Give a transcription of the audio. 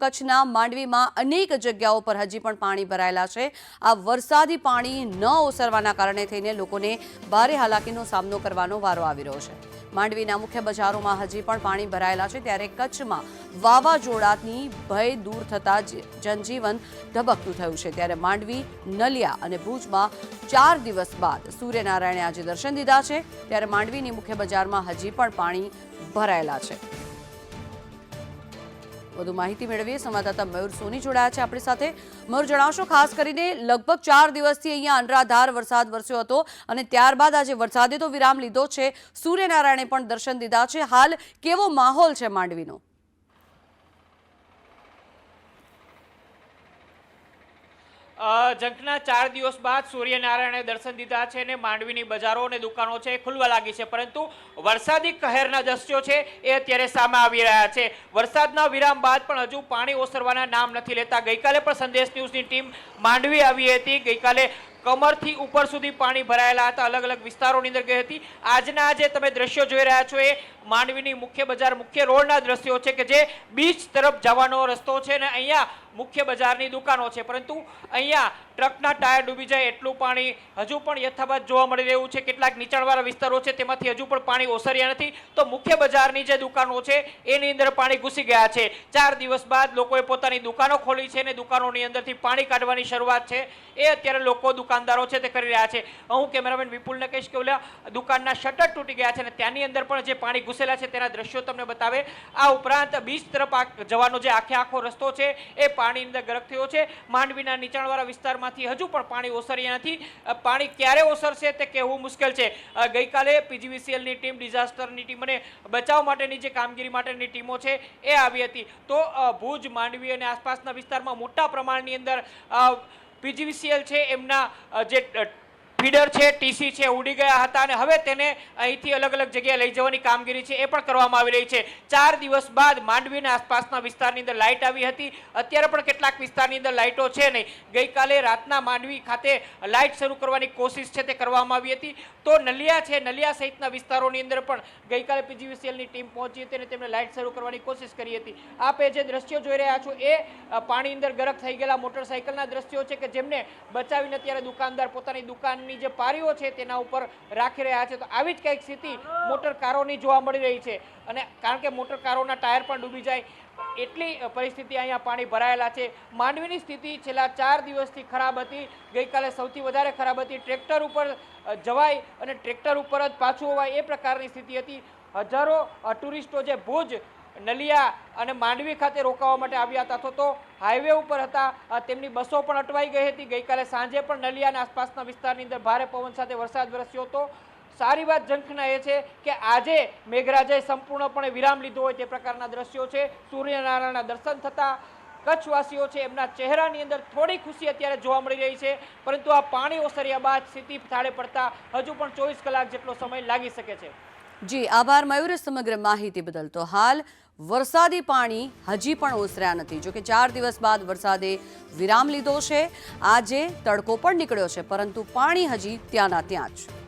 કચ્છના માંડવીમાં અનેક જગ્યાઓ પર હજી પણ પાણી ભરાયેલા છે. આ વરસાદી પાણી ન ઓસરવાના કારણે થઈને લોકોને ભારે હાલાકીનો સામનો કરવાનો વારો આવી રહ્યો છે. માંડવીના મુખ્ય બજારોમાં હજી પણ પાણી ભરાયેલા છે ત્યારે કચ્છમાં વાવાઝોડાની ભય દૂર થતાં જનજીવન ધબકતું થયું છે. ત્યારે માંડવી, નલિયા અને ભુજમાં ચાર દિવસ બાદ સૂર્યનારાયણે આજે દર્શન દીધા છે. ત્યારે માંડવીની મુખ્ય બજારમાં હજી પણ પાણી ભરાયેલા છે. વધુ માહિતી મેળવીએ. સંવાદદાતા મયુર સોની જોડાયા છે આપણી સાથે. મયુર, જણાવશો, ખાસ કરીને લગભગ ચાર દિવસથી અહીંયા અનરાધાર વરસાદ વરસ્યો હતો અને ત્યારબાદ આજે વરસાદે તો વિરામ લીધો છે. સૂર્યનારાયણે પણ દર્શન દીધા છે. હાલ કેવો માહોલ છે માંડવીનો? જંખના ચાર દિવસ બાદ સૂર્યનારાયણે દર્શન દીધા છે અને માંડવીની બજારો અને દુકાનો છે ખુલવા લાગી છે, પરંતુ વરસાદી કહેરના દ્રશ્યો છે એ અત્યારે સામે આવી રહ્યા છે. વરસાદના વિરામ બાદ પણ હજુ પાણી ઓસરવાના નામ નથી લેતા. ગઈકાલે પણ સંદેશ ન્યૂઝની ટીમ માંડવી આવી હતી. ગઈકાલે કમરથી ઉપર સુધી પાણી ભરાયેલા હતા. અલગ અલગ વિસ્તારોની અંદર ગઈ હતી. આજના જે તમે દ્રશ્યો જોઈ રહ્યા છો એ માંડવીની મુખ્ય બજાર મુખ્ય રોડના દ્રશ્યો છે કે જે બીચ તરફ જવાનો રસ્તો છે ને અહીંયા મુખ્ય બજારની દુકાનો છે. પરંતુ અહીંયા ટ્રકના ટાયર ડૂબી જાય એટલું પાણી હજુ પણ યથાવત જોવા મળી રહ્યું છે. કેટલાક નીચાણવાળા વિસ્તારો છે, તેમાંથી હજુ પણ પાણી ઓસર્યા નથી. તો મુખ્ય બજારની જે દુકાનો છે, એની અંદર પાણી ઘૂસી ગયા છે. ચાર દિવસ બાદ લોકોએ પોતાની દુકાનો ખોલી છે અને દુકાનોની અંદરથી પાણી કાઢવાની શરૂઆત છે. એ અત્યારે લોકો દુકાનદારો છે તે કરી રહ્યા છે. હું કેમેરામેન વિપુલને કહીશ કે ઓલા દુકાનના શટર તૂટી ગયા છે અને ત્યાંની અંદર પણ જે પાણી ઘૂસેલા છે તેના દ્રશ્યો તમને બતાવે. આ ઉપરાંત બીચ તરફ જવાનો જે આખે આખો રસ્તો છે, એ પાણીની અંદર ગરક થયો છે. માંડવીના નીચાણવાળા વિસ્તારમાંથી હજુ પણ પાણી ઓસર્યા નથી. પાણી ક્યારે ઓસરશે તે કહેવું મુશ્કેલ છે. ગઈકાલે પીજીવીસીએલની ટીમ, ડિઝાસ્ટરની ટીમ અને બચાવ માટેની જે કામગીરી માટેની ટીમો છે એ આવી હતી. તો ભુજ, માંડવી અને આસપાસના વિસ્તારમાં મોટા પ્રમાણની અંદર પીજીવીસીએલ છે એમના જે ફીડર છે, ટીસી છે, ઉડી ગયા હતા અને હવે તેને અહીંથી અલગ અલગ જગ્યાએ લઈ જવાની કામગીરી છે, એ પણ કરવામાં આવી રહી છે. ચાર દિવસ બાદ માંડવીના આસપાસના વિસ્તારની અંદર લાઇટ આવી હતી. અત્યારે પણ કેટલાક વિસ્તારની અંદર લાઇટો છે નહીં. ગઈકાલે રાતના માંડવી ખાતે લાઇટ શરૂ કરવાની કોશિશ છે તે કરવામાં આવી હતી. તો નલિયા છે, નલિયા સહિતના વિસ્તારોની અંદર પણ ગઈકાલે પીજીવીસીએલની ટીમ પહોંચી હતી અને તેમણે લાઇટ શરૂ કરવાની કોશિશ કરી હતી. આપે જે દ્રશ્યો જોઈ રહ્યા છો, એ પાણી અંદર ગરક થઈ ગયેલા મોટરસાઇકલના દ્રશ્યો છે કે જેમને બચાવીને અત્યારે દુકાનદાર પોતાની દુકાનની જે પારીઓ છે તેના ઉપર રાખી રહ્યા છે. તો આવી જ કંઈક સ્થિતિ મોટર કારોની જોવા મળી રહી છે. અને કારણ કે મોટર કારોના ટાયર પણ ડૂબી જાય, એટલી પરિસ્થિતિ અહીંયા પાણી ભરાયેલા છે. માંડવીની સ્થિતિ છેલ્લા ચાર દિવસથી ખરાબ હતી. ગઈકાલે સૌથી વધારે ખરાબ હતી. ટ્રેક્ટર ઉપર જવાય અને ટ્રેક્ટર ઉપર જ પાછું હોવાય એ પ્રકારની સ્થિતિ હતી. હજારો ટુરિસ્ટો જે ભુજ નલિયા અને માંડવી ખાતે રોકાવા માટે આવ્યા હતા. અથવા તો હાઈવે ઉપર હતા. તેમની બસો પણ અટવાઈ ગઈ હતી. ગઈકાલે સાંજે પણ નલિયાના આસપાસના વિસ્તારની અંદર ભારે પવન સાથે વરસાદ વરસ્યો હતો. સારી વાત ઝંખના એ છે કે આજે મેઘરાજાએ સંપૂર્ણપણે વિરામ લીધો હોય તે પ્રકારના દ્રશ્યો છે. સૂર્યનારાયણના દર્શન થતા કચ્છવાસીઓ છે એમના ચહેરાની અંદર થોડી ખુશી અત્યારે જોવા મળી રહી છે. પરંતુ આ પાણી ઓસર્યા બાદ સ્થિતિ થાળે પડતા હજુ પણ ચોવીસ કલાક જેટલો સમય લાગી શકે છે. જી, આભાર મયુર સમગ્ર માહિતી બદલ. તો હાલ વરસાદી પાણી હજી પણ ઓસર્યા નથી. જોકે ચાર દિવસ બાદ વરસાદે વિરામ લીધો છે. આજે તડકો પણ નીકળ્યો છે, પરંતુ પાણી હજી ત્યાંના ત્યાં જ.